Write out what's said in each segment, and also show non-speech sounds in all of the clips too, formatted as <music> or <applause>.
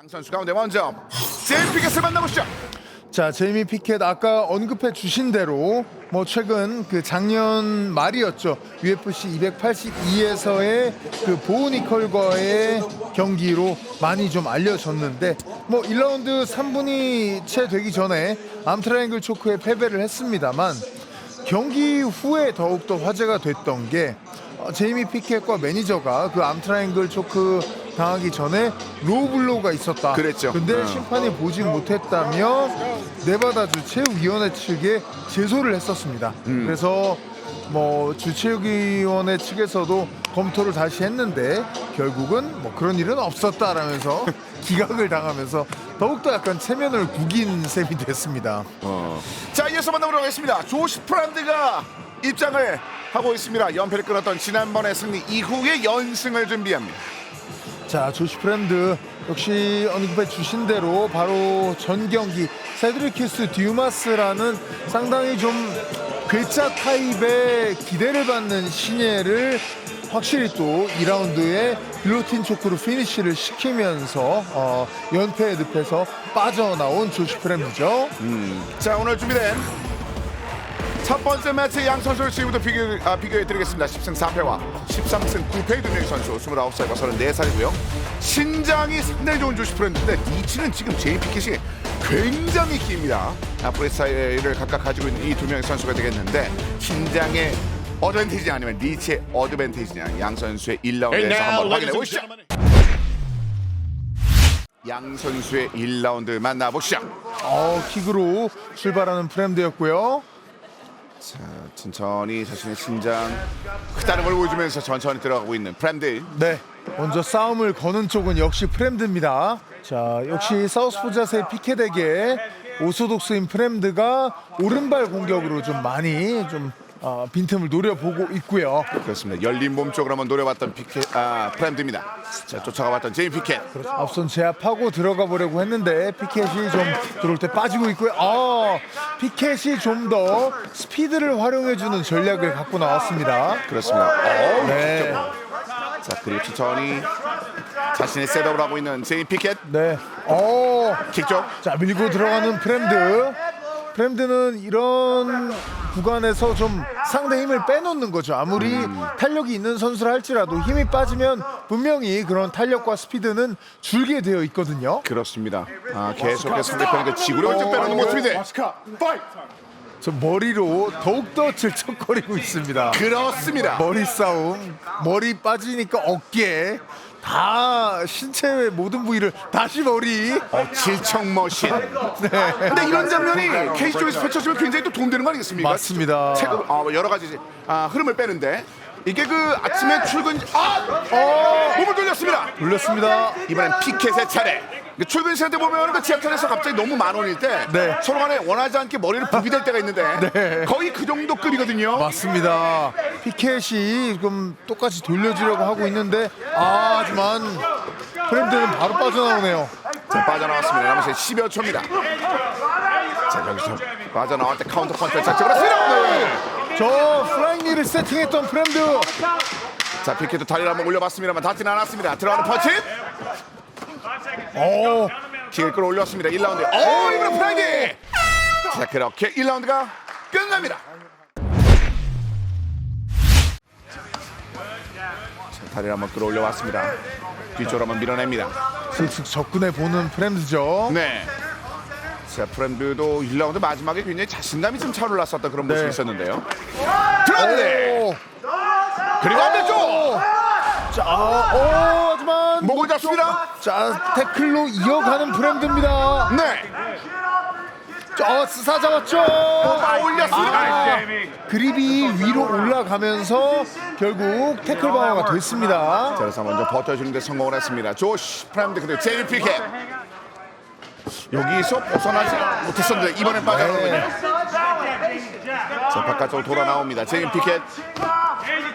양 선수 가운데 먼저 제임 피켓을 만나보시죠. 자, 제이미 피켓 아까 언급해 주신 대로 뭐 최근 그 작년 말이었죠. UFC 282에서의 그 보우 니컬과의 경기로 많이 좀 알려졌는데 뭐 1라운드 3분이 채 되기 전에 암트라이앵글 초크에 패배를 했습니다만 경기 후에 더욱더 화제가 됐던 게 어, 제이미 피켓과 매니저가 그 암트라이앵글 초크 당하기 전에 로블로우가 있었다. 그랬죠. 근데 어. 심판이 보지 못했다며 네바다주 체육위원회 측에 제소를 했었습니다. 음. 그래서 뭐 주체육위원회 측에서도 검토를 다시 했는데 결국은 뭐 그런 일은 없었다라면서 <laughs> 기각을 당하면서 더욱더 약간 체면을 구긴 셈이 됐습니다. 자 이어서 만나보도록 하겠습니다. 조시 프란드가 입장을 하고 있습니다. 연패를 끊었던 지난번의 승리 이후의 연승을 준비합니다. 자 조시 프렌드 역시 언급해 주신 대로 바로 전 경기 세드리키스 듀마스라는 상당히 좀 괴짜 타입의 기대를 받는 신예를 확실히 또 2라운드에 빌로틴 초크로 피니쉬를 시키면서 어, 연패의 늪에서 빠져나온 조시 프렌드죠. 자 오늘 준비된 첫 번째 매치 양 선수를 지금부터 비교, 아, 비교해드리겠습니다. 10승 4패와 13승 9패의 두 명의 선수 29살과 34살이고요. 신장이 상당히 좋은 조시 프렌드인데 리치는 지금 제이 피켓이 굉장히 깁니다. 앞으로의 스타일을 각각 가지고 있는 이 두 명의 선수가 되겠는데 신장의 어드밴티지 아니면 리치의 어드밴티지냐 양 선수의 1라운드에서 한번 확인해 보시죠. 양 선수의 1라운드 만나보시죠. 어, 킥으로 출발하는 프렌드였고요. 자, 천천히 자신의 신장 크다는 걸 보여주면서 천천히 들어가고 있는 프렌드. 네. 먼저 싸움을 거는 쪽은 역시 프렘드입니다. 자, 역시 사우스포 자세 피켓에게 오소독스인 프렘드가 오른발 공격으로 좀 많이 좀 어, 빈틈을 노려보고 있고요. 그렇습니다. 열린 몸 쪽으로 한번 노려봤던 피켓, 아, 프렌드입니다. 자, 쫓아가봤던 제임 피켓. 앞선 제압하고 들어가 보려고 했는데 피켓이 좀 들어올 때 빠지고 있고요. 아, 피켓이 좀 더 스피드를 활용해주는 전략을 갖고 나왔습니다. 그렇습니다. 어우, 네. 자, 그리고 천천히 자신의 셋업을 하고 있는 제임 피켓. 네. 어, 킥 쪽. 자 밀고 들어가는 프렘드 프렘드는 이런 구간에서 좀 상대 힘을 빼놓는 거죠 아무리 탄력이 있는 선수라 할지라도 힘이 빠지면 분명히 그런 탄력과 스피드는 줄게 되어 있거든요 그렇습니다. 아, 계속해서 상대편에게 지구력을 좀 빼놓는 모습이 돼. 저 머리로 더욱더 질척거리고 있습니다 그렇습니다. 머리 싸움 머리 빠지니까 어깨 다 신체의 모든 부위를 다시 머리 어, 질척 머신. 근데 이런 장면이 케이스 쪽에서 펼쳐지면 굉장히 또 도움되는 거 아니겠습니까? 맞습니다. 최근 아, 여러 가지 아, 흐름을 빼는데 이게 그 아침에 출근 아 어 몸을 돌렸습니다. 돌렸습니다 이번엔 피켓의 차례. 그 출근 시간 때 보면 그 지하철에서 갑자기 너무 만 원일 때 네. 서로 간에 원하지 않게 머리를 부비댈 때가 있는데 네. 거의 그 정도 급이거든요. 맞습니다. 피켓이 지금 똑같이 돌려주려고 하고 있는데 아, 하지만 프렌드는 바로 빠져나오네요. 자, 빠져나왔습니다. 남은 시간 10여 초입니다. 자 여기서 빠져나올 때 카운터 펀치를 작정을 했습니다. 네. 저 플라잉니를 세팅했던 프렌드 자 피켓도 다리를 한번 올려봤습니다만 닿지는 않았습니다. 들어가는 펀치. 어, 킥을 끌어올렸습니다. 1라운드. 오, 이번엔 프라이드! 자, 그렇게 1라운드가 끝납니다. 자, 다리를 한번 끌어올려 왔습니다. 뒤쪽으로 한번 밀어냅니다. 슬슬 접근해 보는 프렌드죠. 네. 자, 프렌드도 1라운드 마지막에 굉장히 자신감이 좀 차올랐었던 그런 모습이 네. 있었는데요. 오, 그리고 안 됐죠! 자, 어, 하지만 목을 잡습니다. 자 태클로 이어가는 프렌드입니다. 네. 저 스사 잡았죠. 아, 올렸습니다. 아, 그립이 위로 올라가면서 결국 태클 방어가 됐습니다. 자, 그래서 먼저 버텨주는데 성공을 했습니다. 조시, 프렌드, 그리고 제이미 피켓. 여기서 벗어나지 못했었는데 이번엔 빠져나오군요. 네. 자 바깥쪽으로 돌아 나옵니다. 제임 피켓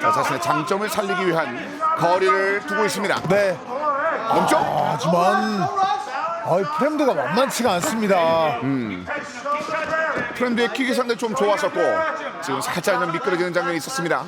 자, 자신의 장점을 살리기 위한 거리를 두고 있습니다. 네. 멈춰. 하지만 아, 프렌드가 만만치가 않습니다. 프렌드의 킥이 상당히 좀 좋았었고 지금 살짝 좀 미끄러지는 장면이 있었습니다.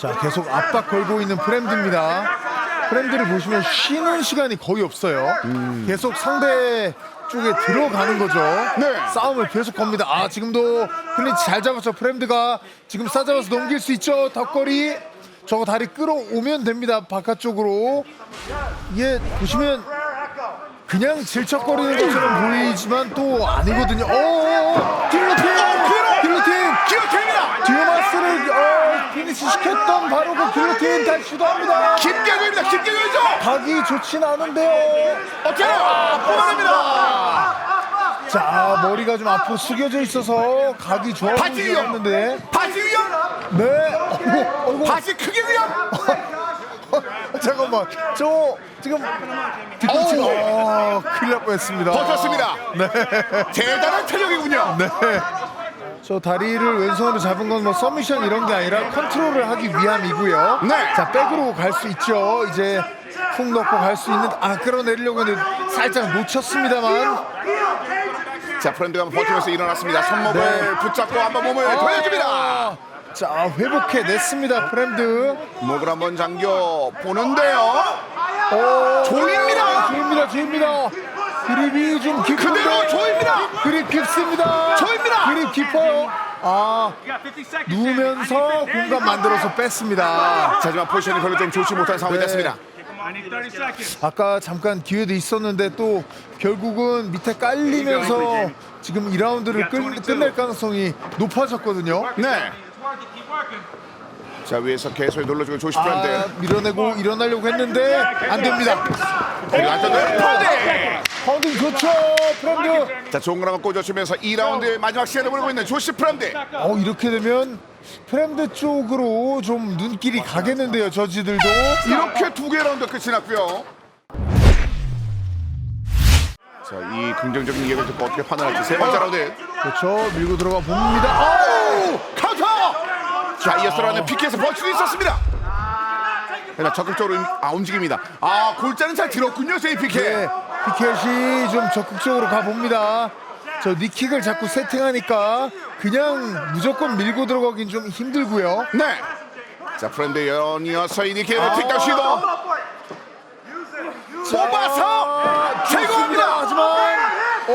자, 계속 압박 걸고 있는 프렌드입니다. 프렌드를 보시면 쉬는 시간이 거의 없어요. 계속 상대 쪽에 들어가는 거죠. 네. 싸움을 계속 겁니다. 아 지금도 클린치 잘 잡았죠. 프렌드가 지금 싸잡아서 넘길 수 있죠. 덕거리 저거 다리 끌어오면 됩니다. 바깥쪽으로 이게 보시면 그냥 질척거리는 것처럼 보이지만 또 아니거든요. 오, 길로틴, 길로틴, 기어트입니다. 듀마스를 어, 피니시 시켰던 바로 그 길로틴 다시 시도합니다. 김계조입니다. 김계조이죠. 각이 좋진 않은데요. 어떻게 아, 뽑아냅니다. 자 머리가 좀 앞으로 숙여져 있어서 각이 좋아 보이긴. 했는데 바지. 네. 어이구, 어이구. 바지 크기 위험. 잠깐만 저 지금 뒤꿈치가 어, 큰일 날 뻔했습니다. 버텼습니다. 네. 대단한 체력이군요. 네. 저 다리를 왼손으로 잡은 건 뭐 서미션 이런 게 아니라 컨트롤을 하기 위함이고요. 네. 자 백으로 갈 수 있죠. 이제 훅 넣고 갈 수 있는 아 끌어내리려고 했는데 살짝 놓쳤습니다만 자 프렌드가 한번 버티면서 일어났습니다. 손목을 네. 붙잡고 한번 몸을 돌려줍니다. 아, 자 회복해 냈습니다 프렌드. 목을 한번 잠겨 보는데요. 오, 조입니다. 조입니다. 조입니다. 그립이 좀 깊은데. 그대로 조입니다. 그립 깊습니다. 조입니다. 그립 깊어요. 아 누우면서 공간 만들어서 뺐습니다. 하지만 포지션이 별로 좀 좋지 못한 상황이 네. 됐습니다. 아까 잠깐 기회도 있었는데 또 결국은 밑에 깔리면서 지금 2라운드를 끝, 끝낼 가능성이 높아졌거든요. 네. 자 위에서 계속 눌러주고 조시 아. 밀어내고 일어나려고 했는데 안 됩니다. 그리고 안전대 프렌드. 파운딩 좋죠, 프렌드. 자 좋은 걸 한번 꽂아주면서 2라운드의 마지막 시간을 보내고 있는 조시 프렌드. 어 이렇게 되면 프렌드 쪽으로 좀 눈길이 가겠는데요, 저지들도. 이렇게 두 개 라운드 끝이 났고요. 자, 이 긍정적인 얘기를 듣고 어떻게 판단할지 세 번째 라운드. 그렇죠, 밀고 들어가 봅니다. 카운터! 자, 이어서라는 PK에서 벌칙이 있었습니다. 그러나 적극적으로 아, 움직입니다. 아, 골자는 잘 들었군요, 제이 PK. 네, 피켓이 좀 적극적으로 가봅니다. 저 니킥을 자꾸 세팅하니까 그냥 무조건 밀고 들어가긴 좀 힘들고요. 네. 자, 프렌드 연이어서 이 니킥을 틱딱 시도. 뽑아서 제거합니다. 하지만 오,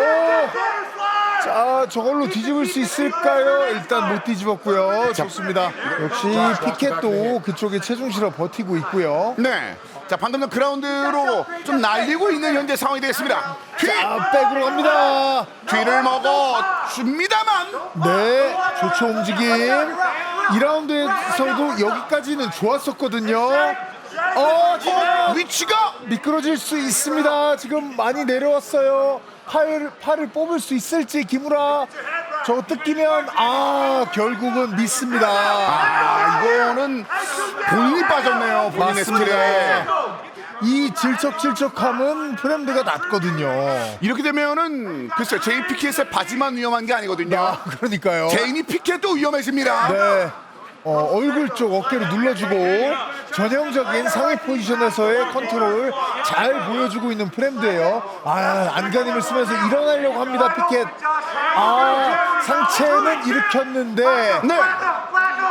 자 저걸로 뒤집을 수 있을까요? 일단 못 뒤집었고요. 좋습니다. 역시 피켓도 그쪽에 체중 실어 버티고 있고요. 네. 자, 방금 전 그라운드로 좀 날리고 있는 현재 상황이 되겠습니다. 뒤! 아 백으로 갑니다. 뒤를 먹어 줍니다만 네, 좋죠 움직임. 2라운드에서도 여기까지는 좋았었거든요. 어, 지금 위치가 미끄러질 수 있습니다. 지금 많이 내려왔어요. 팔, 팔을 뽑을 수 있을지 김우라 저거 뜯기면 아 결국은 믿습니다. 아 이거는 본인이 빠졌네요 본인의 스킬에 이 질척질척함은 프렌드가 낫거든요. 이렇게 되면은 글쎄 제인 피켓의 바지만 위험한 게 아니거든요 아, 그러니까요. 제인이 피켓도 위험해집니다 네. 어, 얼굴 쪽 어깨를 눌러주고 전형적인 상위 포지션에서의 컨트롤 잘 보여주고 있는 프렌드예요. 아 안간힘을 쓰면서 일어나려고 합니다 피켓. 아 상체는 일으켰는데 네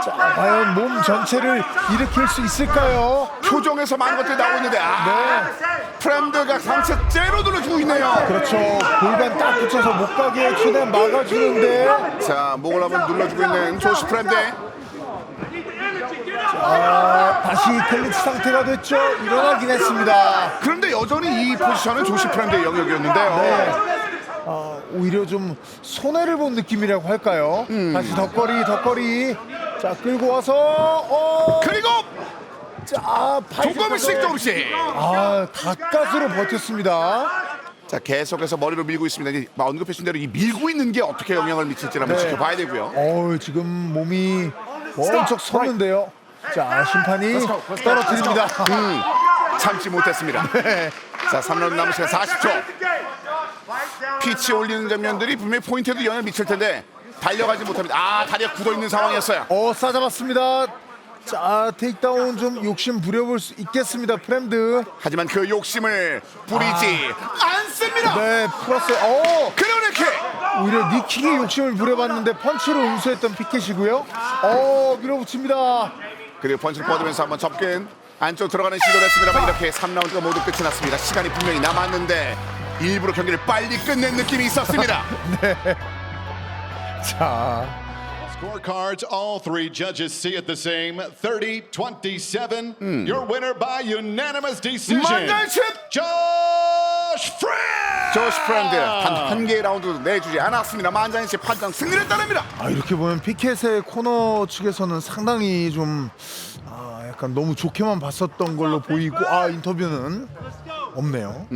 자, 과연 몸 전체를 일으킬 수 있을까요? 표정에서 많은 것들이 나오고 있는데 아 네. 프렌드가 상체 째로 눌러주고 있네요 그렇죠. 골반 딱 붙여서 못 가게 최대한 막아주는데 자 목을 한번 눌러주고 있는 조시 프렌드 아, 다시 클리치 상태가 됐죠. 일어나긴 했습니다. 그런데 여전히 이 포지션은 조시 프렌드의 영역이었는데요 네. 아, 오히려 좀 손해를 본 느낌이라고 할까요? 다시 덧거리 덧거리 자 끌고 와서 어, 그리고 자팔 조금씩 조금씩 아 가까스로 버텼습니다. 자 계속해서 머리로 밀고 있습니다. 이 언급해준 대로 이 밀고 있는 게 어떻게 영향을 미칠지 한번 네. 지켜봐야 되고요. 어 지금 몸이 엄청 섰는데요. 자 심판이 떨어뜨립니다. 음, 참지 못했습니다. <laughs> 네. 자 3라운드 남은 시간 40초. 피치 올리는 장면들이 분명히 포인트에도 영향을 미칠 텐데 달려가지 못합니다. 아 다리가 굳어 있는 상황이었어요. 어 싸잡았습니다. 자 테이크다운 좀 욕심 부려볼 수 있겠습니다. 프렌드. 하지만 그 욕심을 부리지 않습니다. 네 풀었어요. 어 그러네키 오히려 니킥에 욕심을 부려봤는데 펀치로 응수했던 피켓이고요. 어 밀어붙입니다. 그리고 펀치를 뻗으면서 한번 접근 안쪽 들어가는 시도를 했습니다만 이렇게 3라운드가 모두 끝이 났습니다. 시간이 분명히 남았는데 일부러 경기를 빨리 끝낸 느낌이 있었습니다. <laughs> 자, Scorecards, all three judges see it the same. 30 27. Your winner by unanimous decision. Josh Friend! 조시 프렌드 단한 개의 라운드도 내주지 않았습니다. 만장일치 판정 승리를 따릅니다. 아, 이렇게 보면 피켓의 코너 측에서는 상당히 좀 아, 약간 너무 좋게만 봤었던 걸로 보이고 아 인터뷰는 없네요.